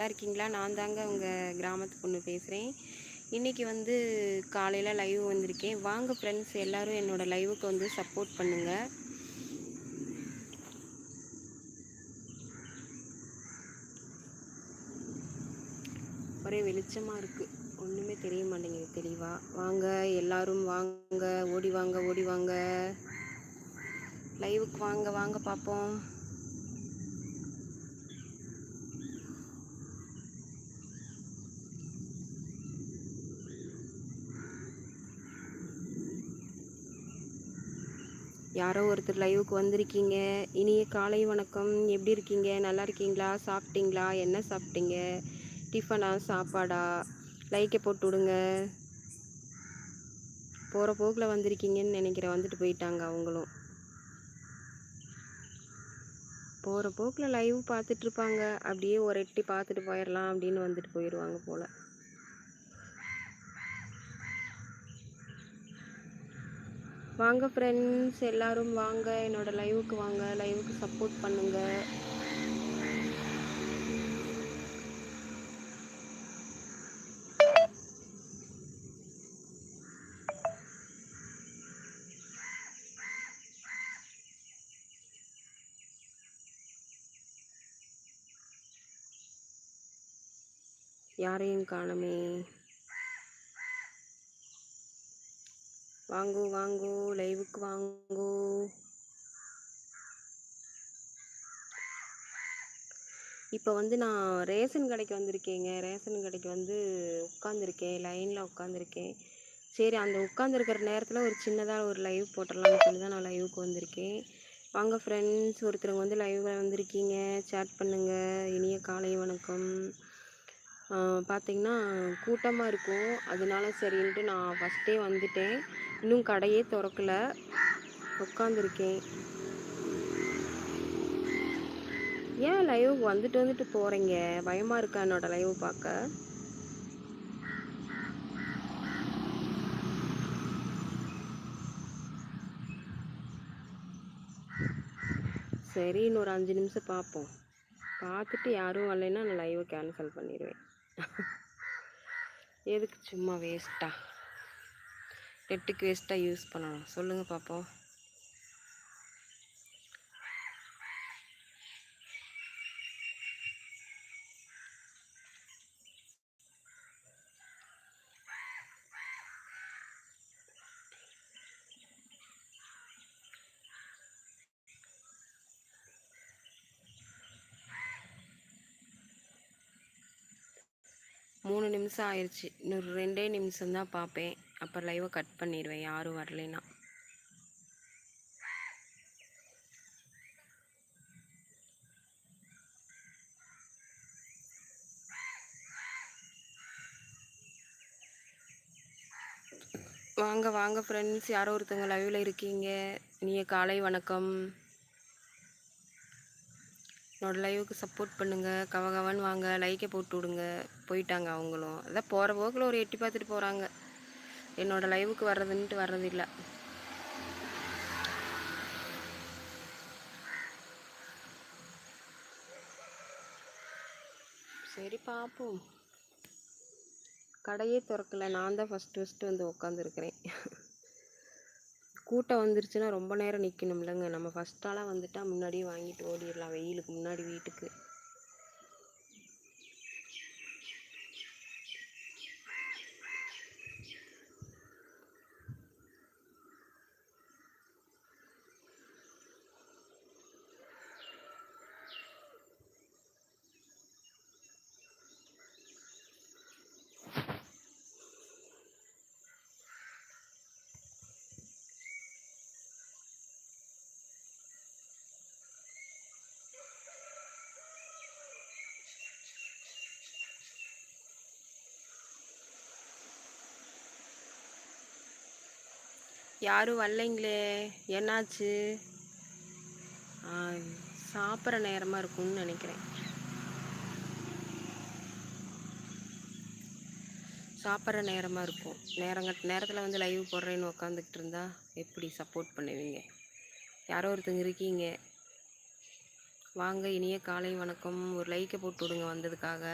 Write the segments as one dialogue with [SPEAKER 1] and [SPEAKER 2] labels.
[SPEAKER 1] நல்லா இருக்கீங்களா? நான் தாங்க உங்கள் கிராமத்து பொண்ணு பேசுகிறேன் இன்றைக்கி வந்து காலையில் லைவ் வந்திருக்கேன். வாங்க ஃப்ரெண்ட்ஸ் எல்லோரும் என்னோடய லைவுக்கு வந்து சப்போர்ட் பண்ணுங்கள் ஒரே வெளிச்சமாக இருக்குது ஒன்றுமே தெரிய மாட்டேங்குது தெளிவாக வாங்க எல்லாரும் வாங்க. ஓடி வாங்க ஓடி வாங்க. லைவுக்கு வாங்க வாங்க பார்ப்போம் யாரோ ஒருத்தர் லைவுக்கு வந்திருக்கீங்க. இனிய காலை வணக்கம். எப்படி இருக்கீங்க? நல்லா இருக்கீங்களா? சாப்பிட்டீங்களா? என்ன சாப்பிட்டீங்க? டிஃபனா சாப்பாடா? லைக்கை போட்டு விடுங்க. போகிற போக்கில் வந்திருக்கீங்கன்னு நினைக்கிறேன். வந்துட்டு போயிட்டாங்க அவங்களும். போகிற போக்கில் லைவ் பார்த்துட்ருப்பாங்க அப்படியே ஒரு எட்டி பார்த்துட்டு போயிடலாம் அப்படின்னு வந்துட்டு போயிடுவாங்க போல். வாங்க ஃப்ரெண்ட்ஸ் எல்லாரும் வாங்க. என்னோடய லைவுக்கு வாங்க. லைவுக்கு சப்போர்ட் பண்ணுங்கள் யாரையும் காணமே. வாங்கோ வாங்கோ லைவுக்கு வாங்கோ. இப்போ வந்து நான் ரேஷன் கடைக்கு வந்திருக்கேங்க. ரேஷன் கடைக்கு வந்து உட்காந்துருக்கேன் லைனில் உட்காந்துருக்கேன் சரி அந்த உட்காந்துருக்கிற நேரத்தில் ஒரு சின்னதாக ஒரு லைவ் போட்டுடலாம்னு சொல்லி தான் நான் லைவுக்கு வந்திருக்கேன். வாங்க ஃப்ரெண்ட்ஸ் ஒருத்தருங்க வந்து லைவில் வந்திருக்கீங்க. சேட் பண்ணுங்கள் இனிய காலை வணக்கம். பார்த்திங்கன்னா கூட்டமாக இருக்கும். அதனால சரின்ட்டு நான் ஃபஸ்ட்டே வந்துட்டேன். இன்னும் கடையே திறக்கல. உட்காந்துருக்கேன் ஏன் லைவ் வந்துட்டு வந்துட்டு போகிறீங்க பயமாக இருக்கா என்னோடய லைவ் பார்க்க? சரி இன்னொரு அஞ்சு நிமிஷம் பார்ப்போம் பார்த்துட்டு யாரும் வரலைன்னா நான் லைவை கேன்சல் பண்ணிடுவேன் எதுக்கு சும்மா வேஸ்ட்டாக நெட்டுக்கு வேஸ்ட்டாக யூஸ் பண்ணணும். சொல்லுங்கள் பார்ப்போம் மூணு நிமிஷம் ஆயிடுச்சு இன்னும் ரெண்டே நிமிஷம்தான் பார்ப்பேன். அப்புறம் லைவை கட் பண்ணிடுவேன். யாரும் வரலைன்னா. வாங்க வாங்க ஃப்ரெண்ட்ஸ் யாரோ ஒருத்தவங்க லைவில் இருக்கீங்க. நீ காலை வணக்கம். என்னோடய லைவுக்கு சப்போர்ட் பண்ணுங்கள் கவகவன் வாங்க. லைக்கை போட்டு விடுங்க. போயிட்டாங்க அவங்களும். அதான் போகிற போக்கில் ஒரு எட்டி பார்த்துட்டு போகிறாங்க என்னோடய லைவுக்கு வர்றதுன்ட்டு வர்றதில்லை. சரி பார்ப்போம் கடையே திறக்கல. நான் தான் ஃபஸ்ட்டு ஃபஸ்ட்டு வந்து உட்காந்துருக்குறேன் கூட்டம் வந்துருச்சுன்னா ரொம்ப நேரம் நிற்கணும்லங்க நம்ம ஃபஸ்ட்டாலாம் வந்துட்டால் முன்னாடியே வாங்கிட்டு ஓடிடலாம். வெயிலுக்கு முன்னாடி வீட்டுக்கு. யாரும் வரலைங்களே என்னாச்சு? சாப்பிட்ற நேரமாக இருக்கும்னு நினைக்கிறேன். சாப்பிட்ற நேரமாக இருக்கும். நேரங்க நேரத்தில் வந்து லைவ் போடுறேன்னு உக்காந்துக்கிட்டு இருந்தா எப்படி சப்போர்ட் பண்ணுவீங்க? யாரோ ஒருத்தங்க இருக்கீங்க. வாங்க இனிய காலை வணக்கம். ஒரு லைக்கை போட்டு விடுங்க வந்ததுக்காக.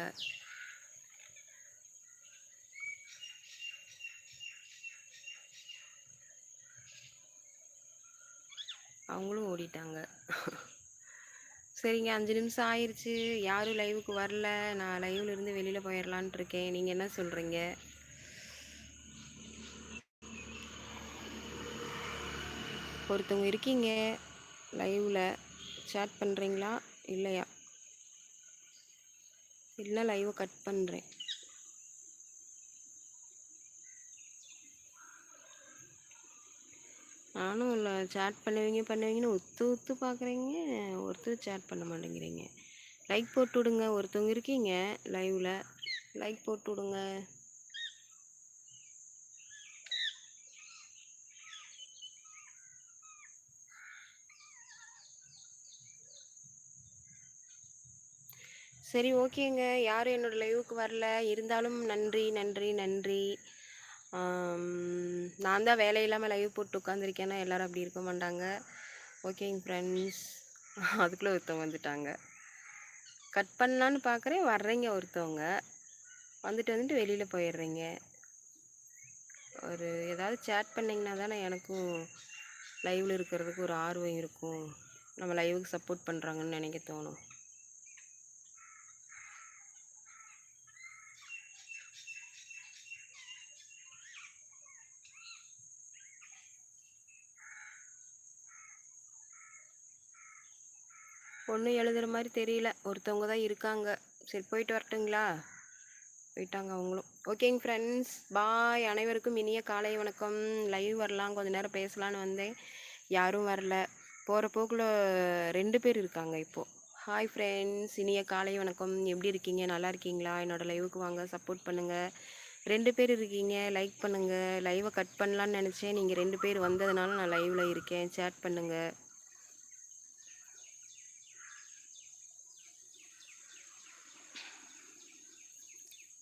[SPEAKER 1] அவங்களும் ஓடிட்டாங்க. சரிங்க அஞ்சு நிமிஷம் ஆயிடுச்சு யாரும் லைவுக்கு வரல. நான் லைவ்ல இருந்து வெளியில் போயிடலான்ட்டு இருக்கேன். நீங்கள் என்ன சொல்கிறீங்க ஒருத்தவங்க இருக்கீங்க லைவில் சேட் பண்ணுறீங்களா இல்லையா? இல்லை லைவை கட் பண்ணுறேன் நானும் இல்லை சேட் பண்ணுவீங்க பண்ணுவீங்கன்னு ஒத்து ஒத்து பார்க்குறீங்க. ஒருத்தர் சேட் பண்ண மாட்டேங்கிறீங்க. லைக் போட்டு விடுங்க. ஒருத்தவங்க இருக்கீங்க லைவில் லைக் போட்டு விடுங்க. சரி ஓகேங்க யாரும் என்னோடய லைவுக்கு வரல. இருந்தாலும் நன்றி நன்றி நன்றி. நான் தான் வேலை இல்லாமல் லைவ் போட்டு உட்காந்துருக்கேன்னா எல்லோரும் அப்படி இருக்க மாட்டாங்க. ஓகேங்க ஃப்ரெண்ட்ஸ் அதுக்குள்ளே ஒருத்தவங்க வந்துட்டாங்க. கட் பண்ணலான்னு பார்க்குறேன் வர்றீங்க ஒருத்தவங்க. வந்துட்டு வந்துட்டு வெளியில் போயிடுறீங்க. ஒரு ஏதாவது சேட் பண்ணிங்கன்னா தானே எனக்கும் லைவில் இருக்கிறதுக்கு ஒரு ஆர்வம் இருக்கும். நம்ம லைவுக்கு சப்போர்ட் பண்ணுறாங்கன்னு நினைக்க தோணும். ஒன்றும் எழுதுகிற மாதிரி தெரியல. ஒருத்தவங்க தான் இருக்காங்க. சரி போயிட்டு வரட்டுங்களா? போயிட்டாங்க அவங்களும். ஓகேங்க ஃப்ரெண்ட்ஸ் பாய் அனைவருக்கும் இனிய காலை வணக்கம். லைவ் வரலாம். கொஞ்சம் நேரம் பேசலான்னு வந்தேன். யாரும் வரல. போகிற போக்கில் ரெண்டு பேர் இருக்காங்க இப்போது ஹாய் ஃப்ரெண்ட்ஸ் இனிய காலை வணக்கம். எப்படி இருக்கீங்க? நல்லா இருக்கீங்களா? என்னோடய லைவுக்கு வாங்க. சப்போர்ட் பண்ணுங்கள் ரெண்டு பேர் இருக்கீங்க. லைக் பண்ணுங்கள் லைவை கட் பண்ணலான்னு நினச்சேன். நீங்கள் ரெண்டு பேர் வந்ததுனால நான் லைவில் இருக்கேன். சேட் பண்ணுங்கள்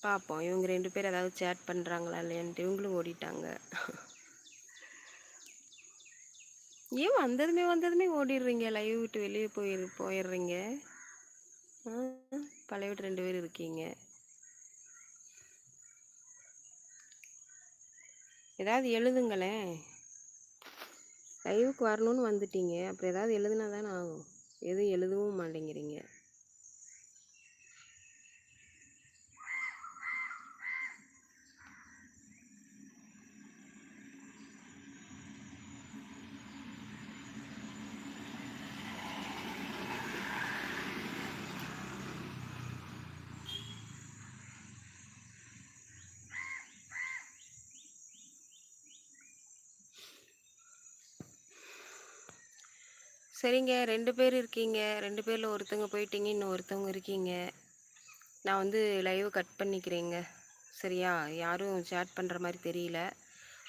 [SPEAKER 1] பார்ப்போம் இவங்க ரெண்டு பேர் ஏதாவது சேட் பண்ணுறாங்களா இல்லையான்ட்டு இவங்களும் ஓடிட்டாங்க. ஏன் வந்ததுமே வந்ததுமே ஓடிடுறீங்க? லைவ் விட்டு வெளியே போயிரு போயிடுறீங்க. பழைய விட்டு ரெண்டு பேர் இருக்கீங்க. ஏதாவது எழுதுங்களேன். லைவுக்கு வரணும்னு வந்துட்டீங்க. அப்புறம் ஏதாவது எழுதுனா தானே ஆகும். எதுவும் எழுதவும் மாட்டேங்கிறீங்க. சரிங்க. ரெண்டு பேர் இருக்கீங்க. ரெண்டு பேரில் ஒருத்தவங்க போயிட்டீங்க இன்னும் ஒருத்தவங்க இருக்கீங்க. நான் வந்து லைவ் கட் பண்ணிக்கிறேங்க. சரியா? யாரும் சேட் பண்ணுற மாதிரி தெரியல.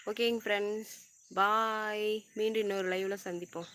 [SPEAKER 1] ஓகேங்க ஃப்ரெண்ட்ஸ் பாய் மீண்டும் இன்னொரு லைவில் சந்திப்போம்.